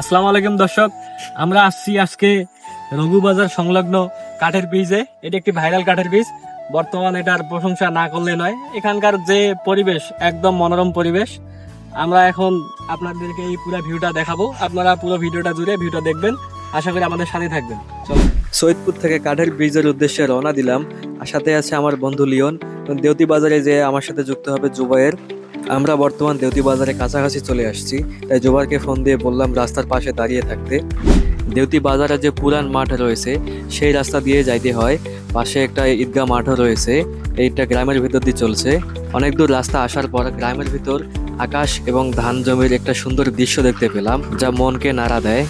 আসসালামু আলাইকুম দর্শক। আমরা আসছি আজকে রঘুবাজার সংলগ্ন কাঠের বীজে এটি একটি ভাইরাল কাঠের বীজ বর্তমান এটার প্রশংসা না করলে নয়। এখানকার যে পরিবেশ, একদম মনোরম পরিবেশ। আমরা এখন আপনাদেরকে এই পুরো ভিউটা দেখাবো। আপনারা পুরো ভিডিওটা জুড়ে ভিডিওটা দেখবেন। আশা করি আমাদের সাথে থাকবেন। চলো। সৈয়দপুর থেকে কাঠের ব্রিজের উদ্দেশ্যে রওনা দিলাম। আর সাথে আছে আমার বন্ধু লিওন। দেউতি বাজারে যে আমার সাথে যুক্ত হবে জুবাইয়ের আমরা বর্তমান দেউতি বাজারে কাছাকাছি চলে আসছি, তাই জোবারকে ফোন দিয়ে বললাম রাস্তার পাশে দাঁড়িয়ে থাকতে। দেউতি বাজারে যে পুরান মাঠ রয়েছে, সেই রাস্তা দিয়ে যাইতে হয়। পাশে একটা ঈদগাহ মাঠও রয়েছে, এইটা গ্রামের ভিতর দিয়ে চলছে। অনেক দূর রাস্তা আসার পর গ্রামের ভিতর আকাশ এবং ধান জমির একটা সুন্দর দৃশ্য দেখতে পেলাম, যা মনকে নাড়া দেয়।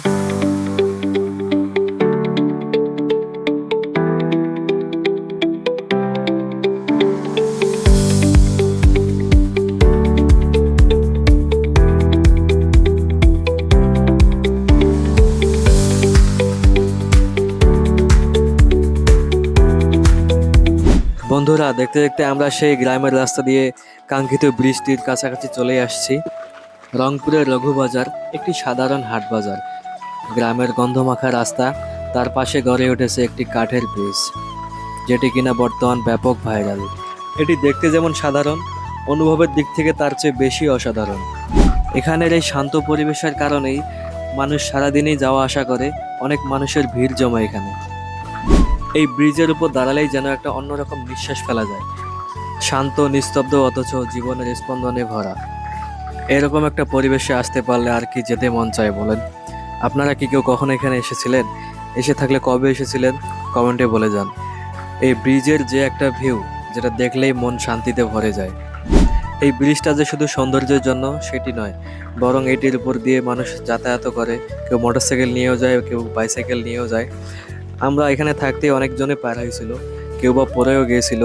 বন্ধুরা, দেখতে দেখতে আমরা সেই গ্রামের রাস্তা দিয়ে কাঙ্ক্ষিত বৃষ্টির কাছাকাছি চলে আসছি। রংপুরের রঘুবাজার, একটি সাধারণ হাট বাজার। গ্রামের গন্ধমাখা রাস্তা, তার পাশে গড়ে উঠেছে একটি কাঠের ব্রিজ, যেটি কিনা বর্তমান ব্যাপক ভাইরাল। এটি দেখতে যেমন সাধারণ, অনুভবের দিক থেকে তার চেয়ে বেশি অসাধারণ। এখানের এই শান্ত পরিবেশের কারণেই মানুষ সারাদিনই যাওয়া আসা করে, অনেক মানুষের ভিড় জমা এখানে। এই ব্রিজের উপর দাঁড়ালেই যেন একটা অন্যরকম নিঃশ্বাস ফেলা যায়। শান্ত, নিস্তব্ধ, অথচ জীবনের স্পন্দনে ভরা। এরকম একটা পরিবেশে আসতে পারলে আর কি যেতে মন চায় বলেন? আপনারা কি কেউ কখনো এখানে এসেছিলেন? এসে থাকলে কবে এসেছিলেন? কমেন্টে বলে যান। এই ব্রিজের যে একটা ভিউ, যেটা দেখলেই মন শান্তিতে ভরে যায়। এই ব্রিজটা যে শুধু সৌন্দর্যের জন্য, সেটি নয়। বরং এটির উপর দিয়ে মানুষ যাতায়াত করে। কেউ মোটরসাইকেল নিয়েও যায়, কেউ বাইসাইকেল নিয়েও যায়। আমরা এখানে থাকতে অনেকজনে পার হয়েছিল। কেউ বা পরেও গিয়েছিল,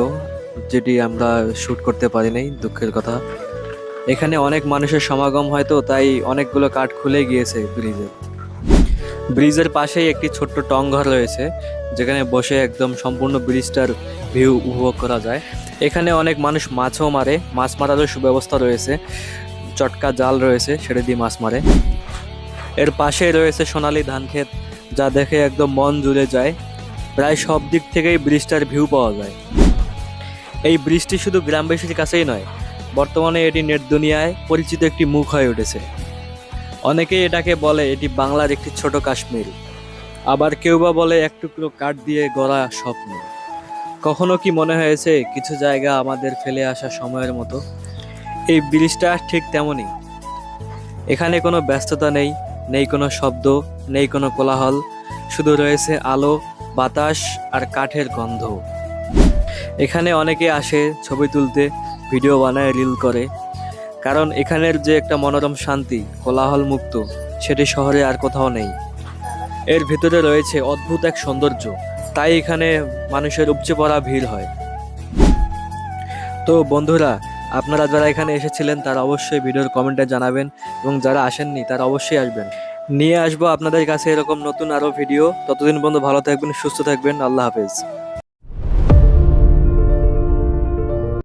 যেটি আমরা শ্যুট করতে পারি নাই, দুঃখের কথা। এখানে অনেক মানুষের সমাগম হয়তো তাই অনেকগুলো কাঠ খুলে গিয়েছে ব্রিজের ব্রিজের পাশেই একটি ছোট্ট টং ঘর রয়েছে, যেখানে বসে একদম সম্পূর্ণ ব্রিজটার ভিউ উপভোগ করা যায়। এখানে অনেক মানুষ মাছও মারে, মাছ মারারও সুব্যবস্থা রয়েছে। চটকা জাল রয়েছে, সেটা দিয়ে মাছ মারে। এর পাশেই রয়েছে সোনালি ধান ক্ষেত যা দেখে একদম মন জুড়ে যায়। প্রায় সব দিক থেকেই ব্রিজটার ভিউ পাওয়া যায়। এই ব্রিজটি শুধু গ্রামবাসীর কাছেই নয়, বর্তমানে এটি নেট দুনিয়ায় পরিচিত একটি মুখ হয়ে উঠেছে। অনেকেই এটাকে বলে এটি বাংলার একটি ছোট কাশ্মীর। আবার কেউ বা বলে এক টুকরো কাঠ দিয়ে গড়া স্বপ্ন। কখনো কি মনে হয়েছে কিছু জায়গা আমাদের ফেলে আসা সময়ের মতো? এই ব্রিজটা ঠিক তেমনই। এখানে কোনো ব্যস্ততা নেই নেই কোনো শব্দ, নেই কোনো কোলাহল, শুধু রয়েছে আলো, বাতাস আর কাঠের গন্ধ। এখানে অনেকে আসে ছবি তুলতে, ভিডিও বানায়, রিল করে। কারণ এখানের যে একটা মনোরম শান্তি কোলাহল মুক্ত সেটি শহরে আর কোথাও নেই। এর ভিতরে রয়েছে অদ্ভুত এক সৌন্দর্য। তাই এখানে মানুষের উপচে পড়া ভিড় হয়। তো বন্ধুরা আপনারা যারা এখানে এসেছিলেন, তারা অবশ্যই ভিডিওর কমেন্টে জানাবেন এবং যারা আসেননি, তারা অবশ্যই আসবেন। নিয়ে আসব আপনাদের কাছে এরকম নতুন আরও ভিডিও। ততদিন পর্যন্ত ভালো থাকবেন, সুস্থ থাকবেন। আল্লাহ হাফেজ।